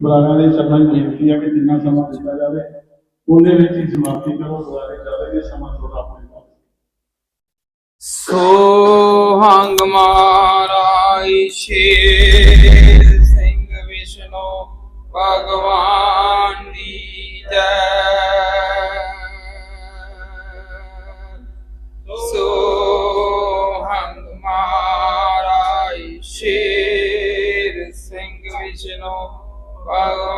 ਬੁਲਾਰਿਆਂ ਦੇ ਚਰਨਾਂ 'ਚ ਬੇਨਤੀ ਹੈ ਕਿ ਜਿੰਨਾ ਸਮਾਂ ਦਿੱਤਾ ਜਾਵੇ, ਉਹਦੇ ਵਿੱਚ ਹੀ ਸਮਾਪਤੀ ਕਰੋ ਬੁਲਾਰੇ ਜਾਵੇ ਜੇ ਸਮਾਂ ਥੋੜਾ ਆਪਣੇ ਕੋਲ ਸੋ ਹੰਗ ਮਾਰਾਈ ਸ਼ੇਰ ਭਗਵਾਨ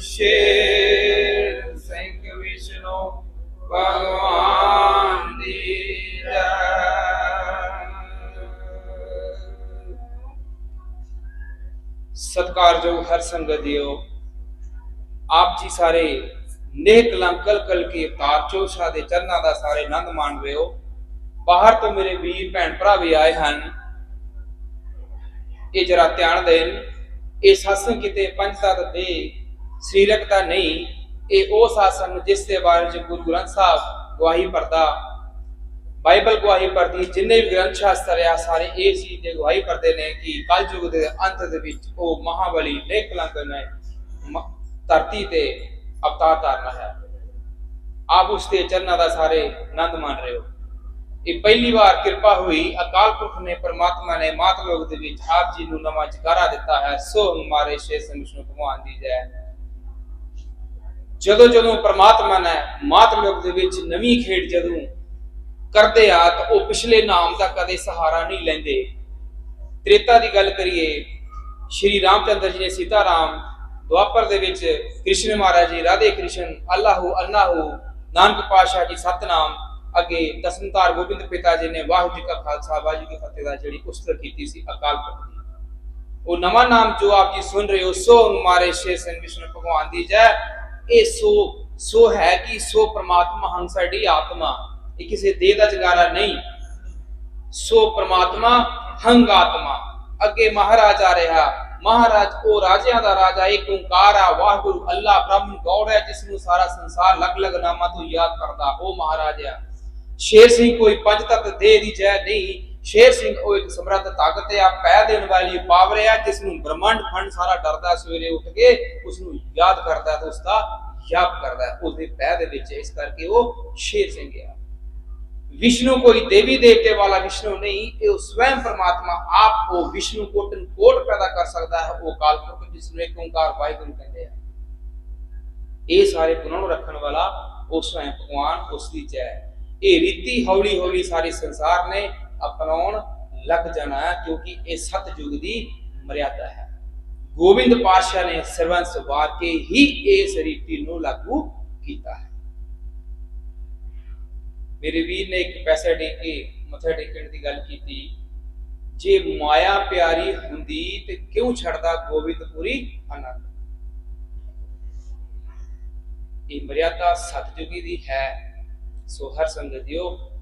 ਸ਼ੇਰ ਸਿੰਘ ਵਿਸ਼ਨੂੰ ਭਗਵਾਨ ਦੀ ਜੈ ਹਰ ਸੰਗਤ ਦਿਓ ਆਪ ਜੀ ਸਾਰੇ ਨੇਕ ਕਲ ਕਲ ਕੇ ਅਵਤਾਰ ਚੋਸ਼ਾ ਦੇ ਚਰਨਾਂ ਦਾ ਸਾਰੇ ਆਨੰਦ ਮਾਣ ਰਹੇ ਹੋ ਬਾਹਰ ਤੋਂ ਮੇਰੇ ਵੀਰ ਭੈਣ ਭਰਾ ਵੀ ਆਏ ਹਨ ਇਹ ਜਰਾ ਧਿਆਨ ਦੇਣ ਇਹ ਸਾਸਨ ਕਿਤੇ ਪੰਜ ਤਤ ਦੇ ਸਰੀਰਕ ਦਾ ਨਹੀਂ, ਇਹ ਉਹ ਸਾਸਨ ਜਿਸ ਦੇ ਬਾਰੇ ਚ ਗੁਰੂ ਗ੍ਰੰਥ ਸਾਹਿਬ ਗਵਾਹੀ ਭਰਦਾ, ਬਾਈਬਲ ਗਵਾਹੀ ਭਰਦੀ, ਜਿੰਨੇ ਵੀ ਗ੍ਰੰਥ ਸ਼ਾਸਤਰ ਆ, ਸਾਰੇ ਇਹ ਚੀਜ਼ ਦੇ ਗਵਾਹੀ ਭਰਦੇ ਨੇ ਕਿ ਕਲਯੁਗ ਦੇ ਅੰਤ ਦੇ ਵਿੱਚ ਉਹ ਮਹਾਬਲੀ ਨੇਕ ਨੇ ਧਰਤੀ ਤੇ ਅਵਤਾਰ ਧਾਰਨਾ ਹੈ। ਆਪ ਉਸ ਦੇ ਚਰਨਾਂ ਦਾ ਸਾਰੇ ਆਨੰਦ ਮਾਣ ਰਹੇ ਹੋ। ਇਹ ਪਹਿਲੀ ਵਾਰ ਕਿਰਪਾ ਹੋਈ, ਅਕਾਲ ਪੁਰਖ ਨੇ, ਪਰਮਾਤਮਾ ਨੇ, ਮਾਤ ਲੋਕ ਦੇ ਵਿੱਚ ਆਪ ਜੀ ਨੂੰ ਨਵਾਂ ਜਗਾਰਾ ਦਿੱਤਾ ਹੈ। ਸੋ ਹਮਾਰੇ ਸ਼ੇ ਸਿੰਘ, ਵਿਸ਼ਨੂੰ ਭਗਵਾਨ ਦੀ ਜੈ। ਜਦੋਂ ਜਦੋਂ ਪਰਮਾਤਮਾ ਨੇ ਮਾਤ ਲੋਕ ਦੇ ਵਿੱਚ ਨਵੀਂ ਖੇਡ ਜਦੋਂ ਕਰਦੇ ਆ ਤਾਂ ਉਹ ਪਿਛਲੇ ਨਾਮ ਦਾ ਕਦੇ ਸਹਾਰਾ ਨਹੀਂ ਲੈਂਦੇ। ਤ੍ਰੇਤਾ ਦੀ ਗੱਲ ਕਰੀਏ, ਸ਼੍ਰੀ ਰਾਮਚੰਦਰ ਜੀ ਨੇ ਸੀਤਾ ਰਾਮ ਦੁਆਪਰ ਦੇ ਵਿੱਚ ਕ੍ਰਿਸ਼ਨ ਮਹਾਰਾਜ ਜੀ, ਰਾਧੇ ਕ੍ਰਿਸ਼ਨ, ਅੱਲਾਹੂ ਅੱਲਾਹੂ, ਨਾਨਕ ਪਾਸ਼ਾ ਜੀ ਸਤਨਾਮ, ਅੱਗੇ ਦਸਮਤਾਰ ਗੋਬਿੰਦ ਪਿਤਾ ਜੀ ਨੇ ਵਾਹਿਗੁਰੂ ਜੀ ਕਾ ਖਾਲਸਾ, ਵਾਹਿਗੁਰੂ ਜੀ ਕੀ ਫਤਿਹ ਦਾ ਜਿਹੜੀ ਉਸਤਤ ਕੀਤੀ ਸੀ ਅਕਾਲ ਪੁਰਖ ਦੀ। ਉਹ ਨਵਾਂ ਨਾਮ ਜੋ ਆਪ ਜੀ ਸੁਣ ਰਹੇ ਹੋ, ਸੋ ਮਾਰੇ ਸ਼ੇ ਸਿੰਘ ਵਿਸ਼ਨੂੰ ਭਗਵਾਨ ਦੀ ਜੈ। ਇਹ ਸੋ ਸੋ ਹੈ ਕਿ, ਸੋ ਪ੍ਰਮਾਤਮਾ ਹੰ ਸਾਡੀ ਆਤਮਾ। ਇਹ ਕਿਸੇ ਦੇਹ ਦਾ ਜਗਾਰਾ ਨਹੀਂ। ਸੋ ਪ੍ਰਮਾਤਮਾ ਹੰਗ ਆਤਮਾ। ਅੱਗੇ ਮਹਾਰਾਜ ਆ ਰਿਹਾ। ਮਹਾਰਾਜ ਉਹ ਰਾਜਿਆਂ ਦਾ ਰਾਜਾ, ਇੱਕ ਓੰਕਾਰ ਆ। ਵਾਹਿਗੁਰੂ ਅੱਲਾ ਬ੍ਰਹਮ ਗੌੜ ਹੈ ਜਿਸ ਨੂੰ ਸਾਰਾ ਸੰਸਾਰ ਅਲੱਗ ਅਲੱਗ ਨਾਮਾਂ ਤੋਂ ਯਾਦ ਕਰਦਾ। ਉਹ ਮਹਾਰਾਜ ਆ। ਸ਼ੇਰ ਸਿੰਘ ਕੋਈ ਪੰਜ ਤਤ ਦੇਹ ਦੀ ਜੈ ਨਹੀਂ। ਸ਼ੇਰ ਸਿੰਘ ਉਹ ਇੱਕ ਸਮਰੱਥ ਤਾਕਤ ਆ ਪੈ ਦੇਣ ਵਾਲੀ ਪਾਵਰ ਆ, ਜਿਸ ਨੂੰ ਬ੍ਰਹਮੰਡ ਖੰਡ ਸਾਰਾ ਡਰਦਾ ਸਵੇਰੇ ਉੱਠ ਕੇ ਉਸ ਨੂੰ ਯਾਦ ਕਰਦਾ ਤੇ ਉਸ ਦਾ ਜਪ ਕਰਦਾ ਉਸ ਦੇ ਪੈ ਦੇ ਵਿੱਚ ਇਸ ਕਰਕੇ ਉਹ ਸ਼ੇਰ ਸਿੰਘ ਆ। ਵਿਸ਼ਨੂੰ ਕੋਈ ਦੇਵੀ ਦੇਵਤੇ ਵਾਲਾ ਵਿਸ਼ਨੂੰ ਨਹੀਂ, ਇਹ ਉਹ ਸਵੈਮ ਪਰਮਾਤਮਾ ਆਪ ਉਹ ਵਿਸ਼ਨੂੰ ਕੋਟਨ ਕੋਟ ਪੈਦਾ ਕਰ ਸਕਦਾ ਹੈ, ਉਹ ਕਾਲਪੁਰਖ ਜਿਸ ਨੂੰ ਇੱਕ ਓੰਕਾਰ ਵਾਹਿਗੁਰੂ ਕਹਿੰਦੇ ਆ। ਇਹ ਸਾਰੇ ਗੁਣਾਂ ਨੂੰ ਰੱਖਣ ਵਾਲਾ ਉਹ ਸਵੈਮ ਭਗਵਾਨ ਉਸ ਦੀ ਜੈ। ਇਹ ਰੀਤੀ ਹੌਲੀ ਹੌਲੀ ਸਾਰੇ ਸੰਸਾਰ ਨੇ ਅਪਣਾਉਣ ਲੱਗ ਜਾਣਾ ਕਿਉਂਕਿ ਇਹ ਸਤਜੁਗ ਦੀ ਮਰਿਆਦਾ ਹੈ। ਗੋਬਿੰਦ ਪਾਤਸ਼ਾਹ ਨੇ ਸਰਵੰਸ ਵਾਰ ਕੇ ਹੀ ਇਸ ਰੀਤੀ ਨੂੰ ਲਾਗੂ ਕੀਤਾ ਹੈ। ਮੇਰੇ ਵੀਰ ਨੇ ਇੱਕ ਪੈਸਾ ਦੇ ਕੇ ਮੱਥਾ ਟੇਕਣ ਦੀ ਗੱਲ ਕੀਤੀ। ਜੇ ਮਾਇਆ ਪਿਆਰੀ ਹੁੰਦੀ ਤੇ ਕਿਉਂ ਛੱਡਦਾ ਗੋਬਿੰਦਪੁਰੀ ਆਨੰਦ? ਇਹ ਮਰਿਆਦਾ ਸਤਜੁਗੀ ਦੀ ਹੈ। ਸੋ ਹਰ ਸੰਗਤ ਸੰਗਤਿਓ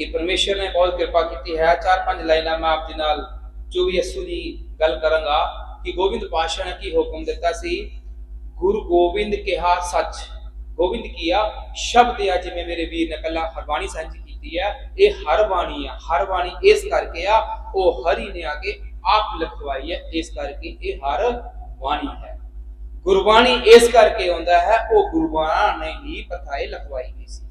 ਇਹ ਪਰਮੇਸ਼ਰ ਨੇ ਬਹੁਤ ਕਿਰਪਾ ਕੀਤੀ ਹੈ। ਚਾਰ ਪੰਜ ਲਾਈਨਾਂ ਮੈਂ ਆਪ ਜੀ ਨਾਲ ਜੋ ਵੀ ਅਸੂ ਦੀ ਗੱਲ ਕਰਾਂਗਾ ਕਿ ਗੋਬਿੰਦ ਪਾਤਸ਼ਾਹ ਨੇ ਕੀ ਹੁਕਮ ਦਿੱਤਾ ਸੀ? ਗੁਰੂ ਗੋਬਿੰਦ ਕਿਹਾ ਸੱਚ। ਗੋਬਿੰਦ ਕੀਆ ਸ਼ਬਦ ਆ ਜਿਵੇਂ ਮੇਰੇ ਵੀਰ ਨੇ ਪਹਿਲਾਂ ਹਰਬਾਣੀ ਸਾਂਝੀ ਕੀਤੀ ਹੈ ਇਹ ਹਰ ਬਾਣੀ ਆ। ਹਰ ਬਾਣੀ ਇਸ ਕਰਕੇ ਆ, ਉਹ ਹਰੀ ਨੇ ਆ ਕੇ ਆਪ ਲਿਖਵਾਈ ਹੈ। ਇਸ ਕਰਕੇ ਇਹ ਹਰ ਬਾਣੀ ਹੈ। ਗੁਰਬਾਣੀ ਇਸ ਕਰਕੇ ਆਉਂਦਾ ਹੈ, ਉਹ ਗੁਰਬਾਣੀ ਨੇ ਹੀ ਪਥਾਏ ਲਿਖਵਾਈ ਗਈ ਸੀ।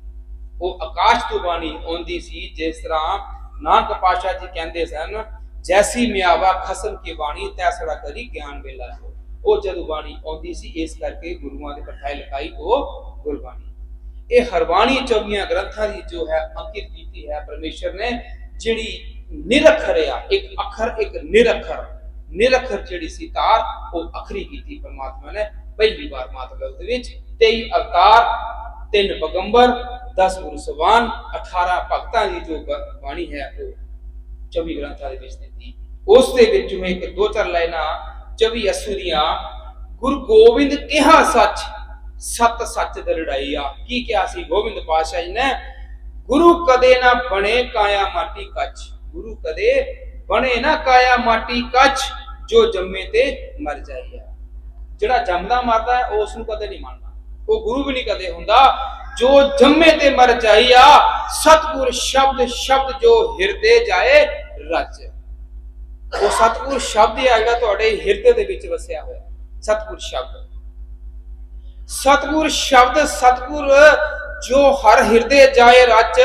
ਉਹ ਆਕਾਸ਼ ਤੋਂ ਬਾਣੀ ਆਉਂਦੀ ਸੀ, ਜਿਸ ਤਰ੍ਹਾਂ ਨਾਨਕ ਪਾਸ਼ਾ ਜੀ ਕਹਿੰਦੇ ਸਨ, ਜੈਸੀ ਮਿਆਵਾ ਖਸਮ ਕੀ ਬਾਣੀ ਤੈਸੜਾ ਕਰੀ ਗਿਆਨ ਵੇਲਾ ਹੋ। ਉਹ ਜਦੋਂ ਬਾਣੀ ਆਉਂਦੀ ਸੀ, ਇਸ ਕਰਕੇ ਗੁਰੂਆਂ ਦੇ ਪਥਾਏ ਲਿਖਾਈ ਉਹ ਗੁਰਬਾਣੀ। ਇਹ ਹਰਬਾਣੀ ਚੌਗੀਆਂ ਗ੍ਰੰਥਾਂ ਦੀ ਜੋ ਹੈ, ਅੰਕਿਤ ਕੀਤੀ ਹੈ ਪਰਮੇਸ਼ਰ ਨੇ, ਜਿਹੜੀ ਨਿਰਖਰ ਇੱਕ ਅੱਖਰ, ਇੱਕ ਨਿਰਖਰ। ਨਿਰਖਰ ਜਿਹੜੀ ਸੀ ਤਾਰ, ਉਹ ਅਖਰੀ ਕੀਤੀ ਪਰਮਾਤਮਾ ਨੇ, ਪਹਿਲੀ ਵਾਰ ਮਾਤਵ ਦੇ ਵਿੱਚ। 23 ਅਵਤਾਰ ਤਿੰਨ ਪੈਗੰਬਰ 10 ਗੁਰੂ ਸਵਾਨ 18 ਭਗਤਾਂ ਦੀ ਜੋ ਬਾਣੀ ਹੈ ਉਹ 24 ਗ੍ਰੰਥਾਂ ਦੇ ਵਿੱਚ ਦਿੱਤੀ। ਉਸ ਦੇ ਵਿੱਚੋਂ ਇੱਕ ਦੋ ਚਾਰ ਲਾਈਨਾਂ 24 ਅਸੂ ਦੀਆਂ, ਗੁਰੂ ਗੋਬਿੰਦ ਕਿਹਾ ਸੱਚ, ਸਤ ਸੱਚ ਦੀ ਲੜਾਈ ਆ। ਕੀ ਕਿਹਾ ਸੀ? ਗੋਬਿੰਦ ਪਾਤਸ਼ਾਹ ਜੀ ਨੇ, ਗੁਰੂ ਕਦੇ ਨਾ ਬਣੇ ਕਾਇਆ ਮਾਟੀ ਕੱਚ। ਗੁਰੂ ਕਦੇ ਬਣੇ ਨਾ ਕਾਇਆ ਮਾਟੀ ਕੱਚ, ਜੋ ਜੰਮੇ ਤੇ ਮਰ ਜਾਈਆ ਜਿਹੜਾ ਜੰਮਦਾ ਮਰਦਾ ਹੈ, ਉਹ ਉਸ ਨੂੰ ਕਦੇ ਨਹੀਂ ਮੰਨਦਾ। ਉਹ ਗੁਰੂ ਵੀ ਨਹੀਂ ਕਦੇ ਹੁੰਦਾ। ਜੋ ਜੰਮੇ ਤੇ ਮਰ ਜਾਈਆ, ਸਤਿਗੁਰ ਸ਼ਬਦ ਸ਼ਬਦ ਜੋ ਹਿਰਦੇ ਜਾਏ ਰਚ ਉਹ ਸਤਿਗੁਰ ਸ਼ਬਦ ਹੀ ਆ ਜਿਹੜਾ ਤੁਹਾਡੇ ਹਿਰਦੇ ਦੇ ਵਿੱਚ ਵਸਿਆ ਹੋਇਆ। ਸਤਿਗੁਰ ਸ਼ਬਦ। ਸਤਿਗੁਰ ਸ਼ਬਦ, ਸਤਿਗੁਰ ਜੋ ਹਰ ਹਿਰਦੇ ਜਾਏ ਰਚ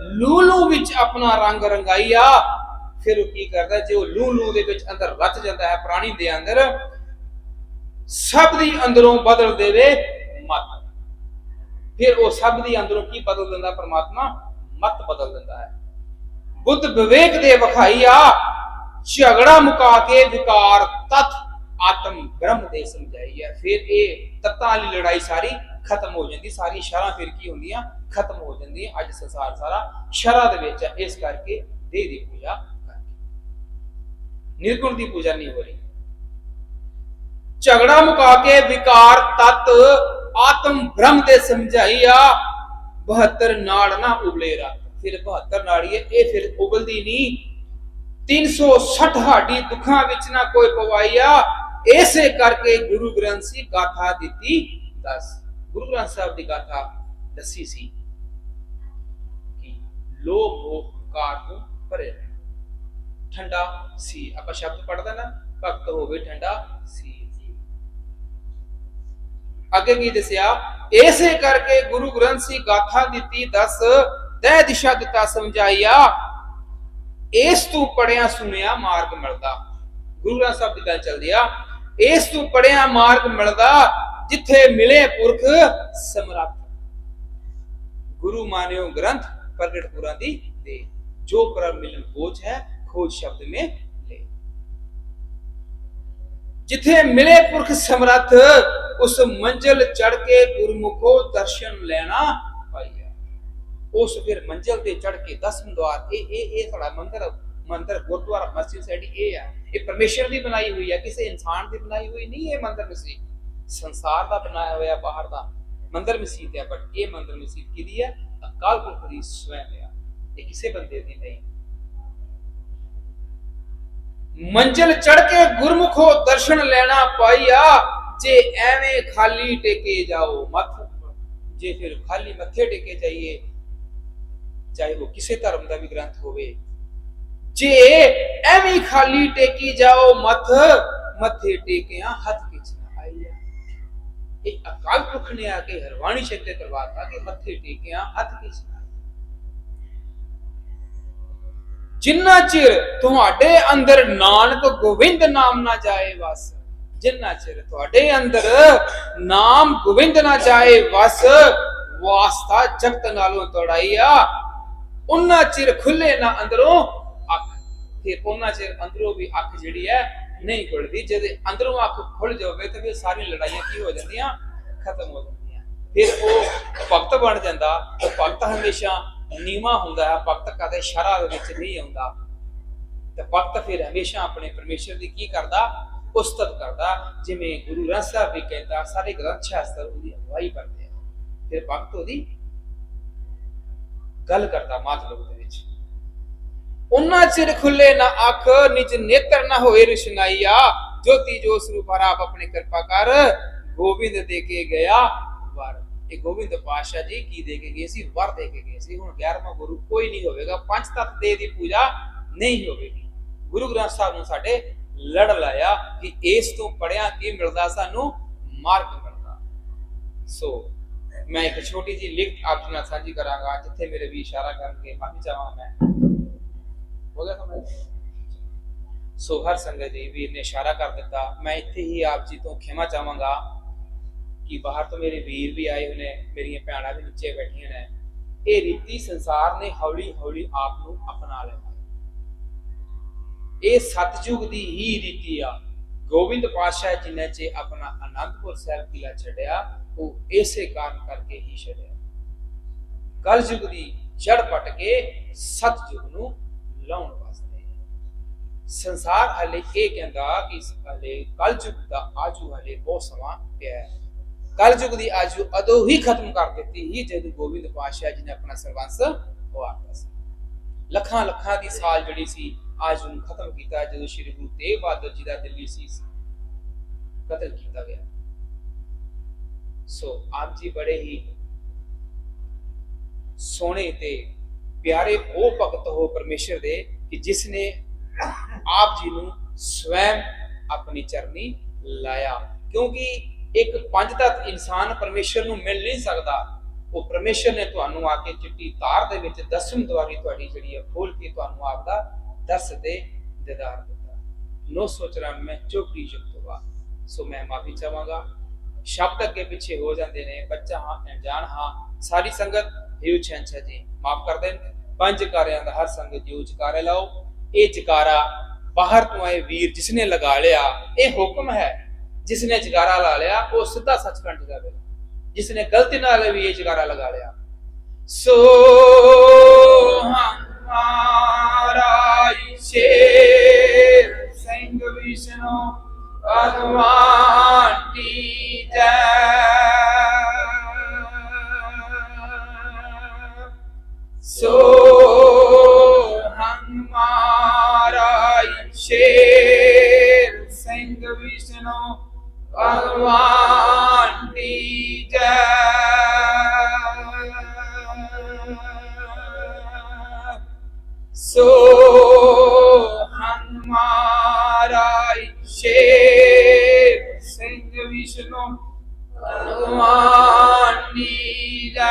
ਲੂਲੂ ਵਿੱਚ ਆਪਣਾ ਰੰਗ ਰੰਗਾਈਆ। ਫਿਰ ਉਹ ਕੀ ਕਰਦਾ, ਜੇ ਉਹ ਲੂਲੂ ਦੇ ਵਿੱਚ ਅੰਦਰ ਰਚ ਜਾਂਦਾ ਹੈ, ਪ੍ਰਾਣੀ ਦੇ ਅੰਦਰ, ਸਭ ਦੀ ਅੰਦਰੋਂ ਬਦਲ ਦੇਵੇ ਫਿਰ ਉਹ ਸਭ ਦੀ ਅੰਦਰੋਂ ਕੀ ਬਦਲ ਦਿੰਦਾ ਪ੍ਰਮਾਤਮਾ? ਮਤ ਬਦਲ ਦਿੰਦਾ ਹੈ। ਬੁੱਧ ਵਿਵੇਕ ਦੇ ਵਿਖਾਈਆ ਝਗੜਾ ਮੁਕਾ ਕੇ ਵਿਕਾਰ ਤਤ ਆਤਮ ਬ੍ਰਹਮ ਦੇ ਸਮਝਾਈਆ ਫਿਰ ਇਹ ਤੱਤਾਂ ਵਾਲੀ ਲੜਾਈ ਸਾਰੀ ਖਤਮ ਹੋ ਜਾਂਦੀ, ਸਾਰੀ ਸ਼ਰਾਂ ਫਿਰ ਕੀ ਹੁੰਦੀਆਂ? ਖਤਮ ਹੋ ਜਾਂਦੀਆਂ, ਅੱਜ ਸੰਸਾਰ ਸਾਰਾ ਸ਼ਰਾਂ ਦੇ ਵਿੱਚ ਹੈ। ਇਸ ਕਰਕੇ ਦੇਹ ਦੀ ਪੂਜਾ ਕਰਕੇ। ਨਿਰਗੁਣ ਦੀ ਪੂਜਾ ਨਹੀਂ ਹੋ ਰਹੀ। ਝਗੜਾ ਮੁਕਾ ਕੇ ਵਿਕਾਰ ਤਤ ਆਤਮ ਬ੍ਰਹਮ ਦੇ ਸਮਝਾਈਆ 72 ਨਾੜ ਨਾ ਉਬਲੇ ਫਿਰ 72 ਨਾੜੀ ਇਹ ਫਿਰ ਉਬਲਦੀ ਨਹੀਂ। 360 ਹਾਡੀ ਦੁੱਖਾਂ ਵਿੱਚ ਨਾ ਕੋਈ ਪਵਾਈਆ ਐਸੇ ਕਰਕੇ ਗੁਰੂ ਗ੍ਰੰਥ ਸੀ ਗਾਥਾ ਦਿੱਤੀ ਦੱਸ। ਗੁਰੂ ਗ੍ਰੰਥ ਸਾਹਿਬ ਦੀ ਗਾਥਾ ਦੱਸੀ ਸੀ ਕਿ ਲੋਭ ਮੋਹ ਕਾਰ ਤੋਂ ਭਰੇ ਠੰਡਾ ਸੀ। ਆਪਾਂ ਸ਼ਬਦ ਪੜਦਾ ਨਾ, ਭਗਤ ਹੋਵੇ ਠੰਡਾ ਸੀ। ਅੱਗੇ ਕੀ ਦੱਸਿਆ ਐਸੇ ਕਰਕੇ ਗੁਰੂ ਗ੍ਰੰਥ ਸੀ ਗਾਥਾ ਦਿੱਤੀ ਦਸ ਤੈ ਦਿਸ਼ਾ ਦਿੱਤਾ ਸਮਝਾਈਆ ਇਸ ਤੋਂ ਪੜਿਆ ਸੁਣਿਆ ਮਾਰਗ ਮਿਲਦਾ ਗੁਰੂ ਗ੍ਰੰਥ ਸਾਹਿਬ ਦੀ ਗੱਲ ਚੱਲਦੀ ਆ ਇਸ ਤੋਂ ਪੜਿਆ ਮਾਰਗ ਮਿਲਦਾ ਜਿੱਥੇ ਮਿਲੇ ਪੁਰਖ ਸਮਰੱਥ ਗੁਰੂ ਮਾਨਿਓ ਗ੍ਰੰਥ ਪ੍ਰਗਟ ਪੁਰਾਂ ਦੀ ਦੇ ਜੋ ਪਰ ਮਿਲਨ ਖੋਜ ਹੈ ਖੋਜ ਸ਼ਬਦ में ले ਜਿੱਥੇ ਮਿਲੇ ਪੁਰਖ ਸਮਰੱਥ, ਉਸ ਮੰਜ਼ਲ ਚੜ ਕੇ ਗੁਰਮੁਖੋ ਦਰਸ਼ਨ ਲੈਣਾ ਪਾਈਆ। ਉਸ ਫਿਰ ਮੰਜ਼ਲ ਤੇ ਚੜ ਕੇ ਦਸਮ ਦਵਾਰ, ਇਹ ਇਹ ਇਹ ਸਾਡਾ ਮੰਦਰ ਮੰਦਰ ਗੁਰਦੁਆਰਾ ਮਸਜਿਦ ਸਾਡੀ ਇਹ ਹੈ ਇਹ ਪਰਮੇਸ਼ਰ ਦੀ ਬਣਾਈ ਹੋਈ ਹੈ ਕਿਸੇ ਇਨਸਾਨ ਦੀ ਬਣਾਈ ਹੋਈ ਨਹੀਂ ਇਹ ਮੰਦਰ ਮਸੀਹ। ਸੰਸਾਰ ਦਾ ਬਣਾਇਆ ਹੋਇਆ, ਬਾਹਰ ਦਾ ਮੰਦਰ ਮਸਜਿਦ ਹੈ ਬਟ ਇਹ ਮੰਦਰ ਮਸੀਹ ਕਿਹਦੀ ਹੈ ਕਾਲ ਪੁਰਖ ਦੀ ਸਵੈ ਹੈ ਇਹ ਕਿਸੇ ਬੰਦੇ ਦੀ ਨਹੀਂ। ਮੰਜ਼ਲ ਚੜ ਕੇ ਗੁਰਮੁਖੋ ਦਰਸ਼ਨ ਲੈਣਾ ਪਾਈਆ ਜੇ ਐਵੇਂ ਖਾਲੀ ਟੇਕੇ ਜਾਓ ਮੱਥ, ਜੇ ਫਿਰ ਖਾਲੀ ਮੱਥੇ ਟੇਕੇ ਜਾਈਏ, ਚਾਹੇ ਉਹ ਕਿਸੇ ਧਰਮ ਦਾ ਵੀ ਗ੍ਰੰਥ ਹੋਵੇ। ਜੇ ਐਵੇਂ ਖਾਲੀ ਟੇਕੀ ਜਾਓ ਮੱਥ, ਮੱਥੇ ਟੇਕਿਆ ਹੱਥ ਕਿਛ ਨਾ ਆਈਆ ਇਹ ਅਕਾਲ ਪੁਰਖ ਨੇ ਆ ਕੇ ਹਰਵਾਣੀ ਸ਼ਬਦ ਕਰਵਾਤਾ ਕਿ ਮੱਥੇ ਟੇਕਿਆ ਹੱਥ ਕਿਛ ਜਿੰਨਾ ਚਿਰ ਤੁਹਾਡੇ ਅੰਦਰ ਨਾਨਕ ਗੋਬਿੰਦ ਨਾਮ ਨਾ ਜਾਏ ਵਸ, ਜਿੰਨਾ ਚਿਰ ਤੁਹਾਡੇ ਅੰਦਰ ਨਾਮ ਗੋਬਿੰਦ ਨਾ ਜਾਏ ਵਸ ਵਾਸਤਾ ਜਗਤ ਨਾਲੋਂ ਤੋੜਾਈਆ ਉਹਨਾਂ ਚਿਰ ਖੁੱਲੇ ਨਾ ਅੰਦਰੋਂ ਅੱਖ। ਫਿਰ ਉਹਨਾਂ ਚਿਰ ਅੰਦਰੋਂ ਵੀ ਅੱਖ ਜਿਹੜੀ ਹੈ ਨਹੀਂ ਖੁੱਲਦੀ ਜਦ ਅੰਦਰੋਂ ਅੱਖ ਖੁੱਲ ਜਾਵੇ ਤਾਂ ਫਿਰ ਸਾਰੀਆਂ ਲੜਾਈਆਂ ਕੀ ਹੋ ਜਾਂਦੀਆਂ? ਖਤਮ ਹੋ ਜਾਂਦੀਆਂ। ਫਿਰ ਉਹ ਭਗਤ ਬਣ ਜਾਂਦਾ। ਉਹ ਭਗਤ ਹਮੇਸ਼ਾ ਨੀਵਾ ਹੁੰਦਾ ਹੈ, ਭਗਤ ਕਦੇ ਸ਼ਰਾ ਦੇ ਵਿੱਚ ਨਹੀਂ ਆਉਂਦਾ। ਤੇ ਭਗਤ ਫਿਰ ਹਮੇਸ਼ਾ ਆਪਣੇ ਪਰਮੇਸ਼ਰ ਦੀ ਕੀ ਕਰਦਾ? ਉਸਤਤ ਕਰਦਾ। ਜਿਵੇਂ ਗੁਰੂ ਗ੍ਰੰਥ ਸਾਹਿਬ ਵੀ ਕਹਿੰਦਾ, ਸਾਰੇ ਗ੍ਰੰਥ ਸ਼ਾਸਤਰ ਉਹਦੀ ਅਗਵਾਈ ਕਰਦੇ ਆ। ਫਿਰ ਵਕਤ ਉਹਦੀ ਗੱਲ ਕਰਦਾ ਮਾਤਲਬ ਦੇ ਵਿੱਚ। ਉਹਨਾਂ ਚਿਰ ਖੁੱਲੇ ਨਾ ਅੱਖ, ਨਿਜ ਨੇਤਰ ਨਾ ਹੋਏ ਰਿਸ਼ਨਾਈਆ। ਜੋਤੀ ਜੋ ਸਰੂਪ ਆਪ ਆਪਣੀ ਕਿਰਪਾ ਕਰ ਗੋਬਿੰਦ ਦੇ ਕੇ ਗਿਆ। ਇਹ ਗੋਬਿੰਦ ਪਾਤਸ਼ਾਹ ਜੀ ਕੀ ਦੇ ਕੇ ਗਏ ਸੀ? ਵਰ ਦੇ ਕੇ ਗਏ ਸੀ। ਹੁਣ 11ਵਾਂ ਗੁਰੂ ਕੋਈ ਨਹੀਂ ਹੋਵੇਗਾ। ਪੰਜ ਤੱਤ ਦੇ ਦੀ ਪੂਜਾ ਨਹੀਂ ਹੋਵੇਗੀ। ਗੁਰੂ ਗ੍ਰੰਥ ਸਾਹਿਬ ਨੂੰ ਸਾਡੇ ਲੜ ਲਾਇਆ ਕਿ ਇਸ ਤੋਂ ਪੜਿਆ ਕੀ ਮਿਲਦਾ ਸਾਨੂੰ? ਮਾਰਗ ਮਿਲਦਾ। ਸੋ ਮੈਂ ਇੱਕ ਛੋਟੀ ਜੀ ਲਿਖਤ ਆਪ ਜੀ ਨਾਲ ਸਾਂਝੀ ਕਰਾਂਗਾ। ਜਿੱਥੇ ਮੇਰੇ ਵੀ ਇਸ਼ਾਰਾ ਕਰਨਗੇ ਮਾਫੀ ਚਾਹਾਂ ਮੈਂ। ਹੋ ਗਿਆ ਸਮਝ ਸੋ ਹਰ ਸੰਗਤ ਜੀ, ਵੀਰ ਨੇ ਇਸ਼ਾਰਾ ਕਰ ਦਿੱਤਾ। ਮੈਂ ਇੱਥੇ ਹੀ ਆਪ ਜੀ ਤੋਂ ਖਿਮਾ ਚਾਹਾਂਗਾ। ਕਿ ਬਾਹਰ ਤੋਂ ਮੇਰੇ ਵੀਰ ਵੀ ਆਏ ਹੋਏ ਨੇ, ਮੇਰੀਆਂ ਭੈਣਾਂ ਵੀ ਨੀਚੇ ਬੈਠੀਆਂ ਨੇ। ਇਹ ਰੀਤੀ ਸੰਸਾਰ ਨੇ ਹੌਲੀ ਹੌਲੀ ਆਪ ਨੂੰ ਅਪਣਾ ਲਿਆ। ਇਹ ਸਤਜੁਗ ਦੀ ਹੀ ਰੀਤੀ ਆ। ਗੋਬਿੰਦ ਪਾਤਸ਼ਾਹ ਜੀ ਨੇ ਆਪਣਾ ਅਨੰਦਪੁਰ ਸਾਹਿਬ ਕਿਲਾ ਛੱਡਿਆ, ਉਹ ਇਸੇ ਕਾਰਨ ਕਰਕੇ ਹੀ ਛੱਡਿਆ। ਕਲਯੁਗ ਦੀ ਜੜ ਪਟ ਕੇ ਸਤਯੁਗ ਨੂੰ ਲਾਉਣ ਵਾਸਤੇ। ਸੰਸਾਰ ਹਲੇ ਇਹ ਕਹਿੰਦਾ ਕਿ ਹਲੇ ਕਲਯੁਗ ਦਾ ਆਜੂ ਹਲੇ ਬਹੁਤ ਸਮਾਂ ਪਿਆ ਹੈ। ਕਲਯੁਗ ਦੀ ਆਜੂ ਅਦੋਂ ਹੀ ਖਤਮ ਕਰ ਦਿੱਤੀ ਹੀ ਜਦੋਂ ਗੋਬਿੰਦ ਪਾਤਸ਼ਾਹ ਜੀ ਨੇ ਆਪਣਾ ਸਰਵੰਸ ਵਾਰਤਾ ਸੀ। ਲੱਖਾਂ ਲੱਖਾਂ ਦੀ ਸਾਲ ਜਿਹੜੀ ਸੀ ਆਜੂ ਨੂੰ ਖਤਮ ਕੀਤਾ, ਜਦੋਂ ਸ਼੍ਰੀ ਗੁਰੂ ਤੇਗ ਬਹਾਦਰ ਜੀ ਦਾ ਦਿੱਲੀ ਸੀ, ਕਤਲ ਕੀਤਾ ਗਿਆ। ਸੋ ਆਪ ਜੀ ਬੜੇ ਹੀ ਸੋਹਣੇ ਤੇ ਪਿਆਰੇ ਉਹ ਭਗਤ ਹੋ ਪਰਮੇਸ਼ਰ ਦੇ ਕਿ ਜਿਸ ਨੇ ਆਪ ਜੀ ਨੂੰ ਸਵੈਮ ਆਪਣੀ ਚਰਨੀ ਲਾਇਆ। ਕਿਉਂਕਿ ਇੱਕ ਪੰਜ ਤੱਤ ਇਨਸਾਨ ਪਰਮੇਸ਼ਰ ਨੂੰ ਮਿਲ ਨਹੀਂ ਸਕਦਾ, ਉਹ ਪਰਮੇਸ਼ਰ ਨੇ ਤੁਹਾਨੂੰ ਆ ਕੇ ਚਿੱਟੀ ਤਾਰ ਦੇ ਵਿੱਚ ਦਸਮ ਦਵਾਰੀ ਤੁਹਾਡੀ ਜਿਹੜੀ ਹੈ ਖੋਲ ਕੇ ਤੁਹਾਨੂੰ ਆਪ ਦਾ ਦਰਸ ਦੇ ਦਿਦਾਰ ਦਿੱਤਾ। ਨੋ ਸੋਚਣਾ ਮੈਂ ਚੋਕੜੀ ਜੁਗਤਵਾ ਸੋ ਮੈਂ ਮਾਫੀ ਚਾਹਾਂਗਾ। ਸ਼ਬਦ ਅੱਗੇ ਪਿੱਛੇ ਹੋ ਜਾਂਦੇ ਨੇ, ਬੱਚਾ ਹਾਂ, ਅਣਜਾਣ ਹਾਂ, ਸਾਰੀ ਸੰਗਤ ਹਿਉ ਛੰਛਾ ਜੀ, ਮਾਫ ਕਰ ਦੇਣ। ਪੰਜ ਕਾਰਿਆਂ ਦਾ ਹਰ ਸੰਗਤ ਜੀ ਉਚਕਾਰੇ ਲਾਓ। ਇਹ ਚਕਾਰਾ ਬਾਹਰ ਤੋਂ ਆਏ ਵੀਰ ਜਿਸਨੇ ਲਗਾ ਲਿਆ, ਇਹ ਹੁਕਮ ਹੈ। ਜਿਸਨੇ ਜਕਾਰਾ ਲਾ ਲਿਆ, ਉਹ ਸਿੱਧਾ ਸੱਚਖੰਡ ਜਾਵੇ ਜਿਸਨੇ ਗਲਤੀ ਨਾਲ ਵੀ ਇਹ ਜਕਾਰਾ ਲਗਾ ਲਿਆ। ਸੋ ਹਮਾਰਾ ਸ਼ੇਰ ਸਿੰਘ ਵਿਸ਼ਨੂੰ, ਭਗਵਾਨ ਕੀ ਜੈ। ਸੋ ਹਮਾਰਾ ਕੀ